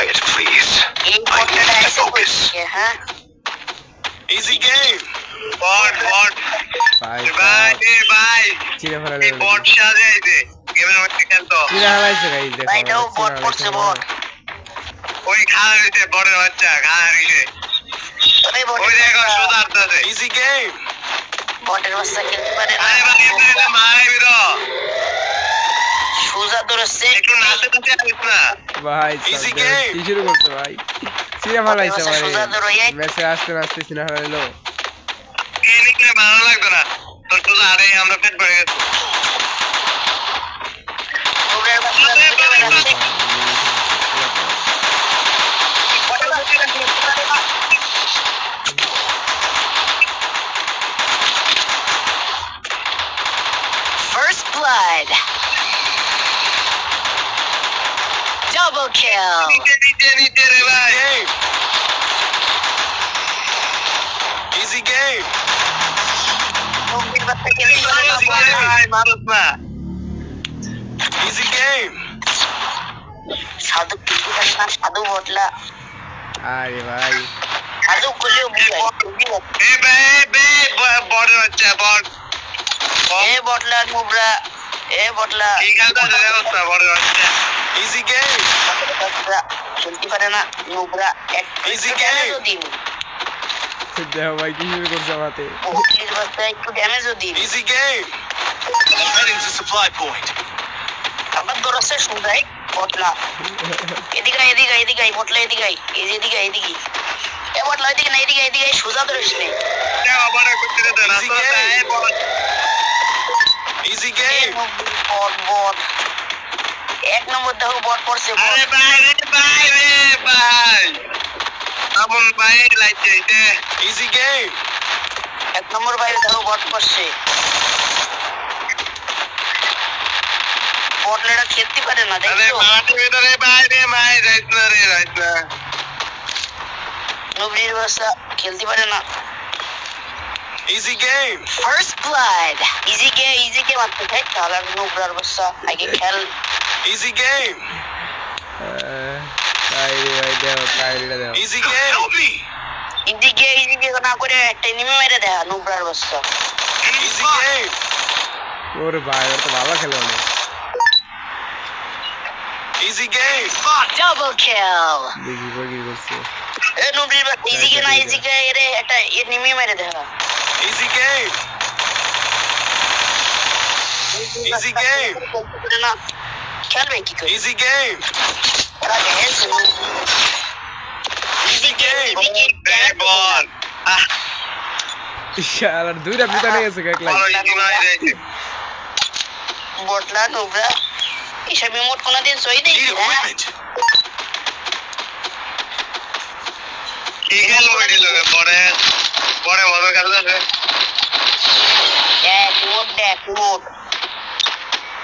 quiet, please. I need to focus. হ্যাঁ Easy game. বট bot ভাই ভাই ভাই চিনে ফেলা এই বট সাজে এই গেমের মধ্যে খেলতো চিনে ফেলাইছে গাইস দেখো ভাই, এটাও বট করছে, বট। ওই খাওয়া হইছে বড়ের বাচ্চা খাওয়া হইছে ওই দেখো বটের সুদা আসতেছে Easy বটের বাচ্চা খেলতে পারে আরে ভাই এমনি মারাই বিরো সুজা ধরেছে একটু নাচতে নাচতে আসিস না। ভাই Easy সাবধানে, কি শুরু করছে ভাই? চিনে ফেলাইছে ভাই। সোজা ধরো, এই। ম্যাচে আসতে আসতে চিনে ফেলাইলো কে নিকলে ভালো লাগতো না। তোর সুদা আরে আমরা পেট ভরে গেছে। নুবরের বাচ্চা আরে খুঁজে বাবা, বেড়াচ্ছে। First blood. Double kill. ভাই Game. Easy game. Easy game. সাধু না, সাধু বটলা আরে ভাই। সাধু করলেও এ বে বড় এ বটলা নুবরা এ বটলা কি খেলতে আছে বড়ের বাচ্চা? Easy game. খেলতে পারে না নুবরা এক. দিন দেখো ভাই কি শুরু করছে আমাতে। একটু ড্যামেজও দিন Easy game. Heading to supply point. আবার দৌড়াচ্ছে সুদাই বটলা এদিকে এদিকে এদিকে আয়, বটলা এদিকে আয়, এই যে এদিকে এদিকে এ বটলা এদিকে না এদিকে এদিকে সোজা ধরিস নে বট বট এক নম্বর দেখো বট পড়ছে আরে ভাই আমন ভাই লাইতে এইতে Easy game. এক নম্বর বাইরে দেখো বট পড়ছে বটলাটা খেলতে পারে না আরে দেখছ মাঠে ভিতরে ভাই রে ভাই না রে যাইত না নুবরির বাচ্চা খেলতে পারে না Easy game. First blood easy কে ইজি কে মারতে চাই তাহলে আর নুবরার বাচ্চা আগে খেল Easy game. ভাই রে ভাই দেখো কাইরিটা দেখো Easy game. Help me. Easy কে ইজি কে না করে একটা এনিমি মেরে দেখা নুবরার বাচ্চা Easy game. ওরে ভাই ওর তো ভালো খেলে অনেক Easy game. ডাবল কিল দেখি কই কি করছে এ নুবরির বাচ্চা ইজি কে না ইজি কে এর একটা এনিমি মেরে দেখা Easy game. Easy game. না খেলবে কি করে Easy game. এরা দেখেছে ইজি কে ইজি কে এ বল শালার দুইটা গেছে লাইন বড় ইজি মাই যাইতে বটলা নুবরা এসব রিমোট কোনোদিন সই হ্যাঁ equipment. কি খেল মরি লগে পরে পরে মজা খেলতে আছে। এক রিমোট দেখ রিমোট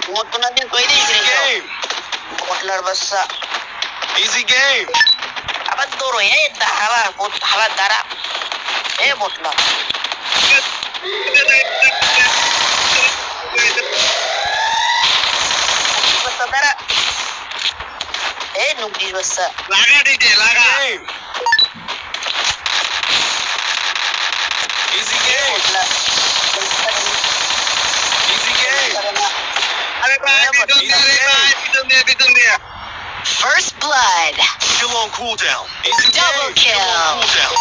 রিমোট কোনোদিন সই game. বটলার বাচ্চা। Easy game. আবার দৌড়ো এ হাওয়া হাওয়া দ্বারা এ বটলা বাচ্চা দ্বারা এ নুবরির বাচ্চা লাগা দিতে লাগা Game. Easy game. বটলা Easy game. আরে ভাই পিছন দিয়ে রে ভাই পিছন দিয়ে পিছন দিয়ে first blood Still on cooldown. Easy Double game. Still on kill. cooldown.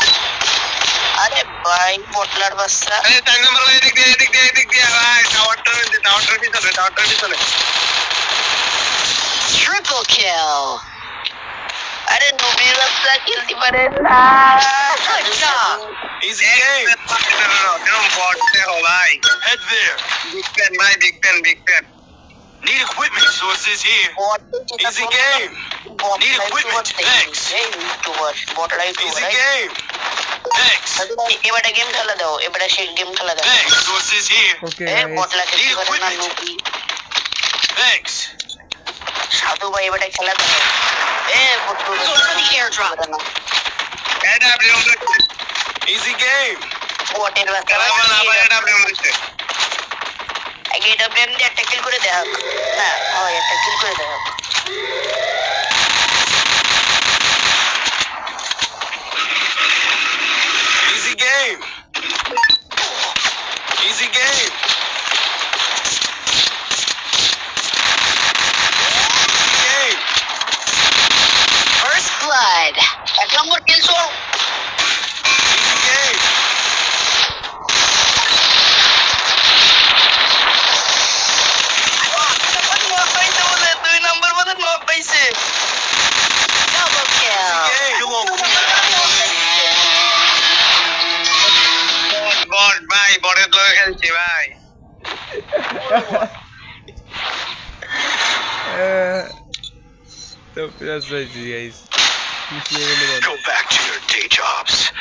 আরে ভাই বটলার বাচ্চা আরে চার নম্বর এদিক দিয়ে এদিক দিয়ে এদিক দিয়ে ভাই টাওয়ারটা টাওয়ারটার পিছনে টাওয়ারটার পিছনে ট্রিপল কিল আরে নুবরির বাচ্চা খেলতে পারে না Easy game. এরকম বট দেখো ভাই Head there. বিগ প্যান ভাই big pan big pan Need equipment sources here. Bot Easy game. Bot Need live equipment. Thanks. এই YouTuber bot live Easy game. Thanks. এবারে গেম খেলা দাও এবারে সে গেম খেলা দাও Thanks. Sources here. ওকে এ বটলা খেলতে Need পারে না equipment. নুবরি Thanks. সাধু ভাই এবারে খেলা দাও এ বটলু পারে না এটা আপনি উমরেছে Easy game. বটের বাচ্চা কেমন আবার এটা আপনি জিডব্লিউএম দিয়ে একটা কিল করে দেয়া হ্যাঁ না হয়, একটা কিল করে দেয়া হোক Easy game. Easy game. uh, that's right, guys. Go back to your day jobs.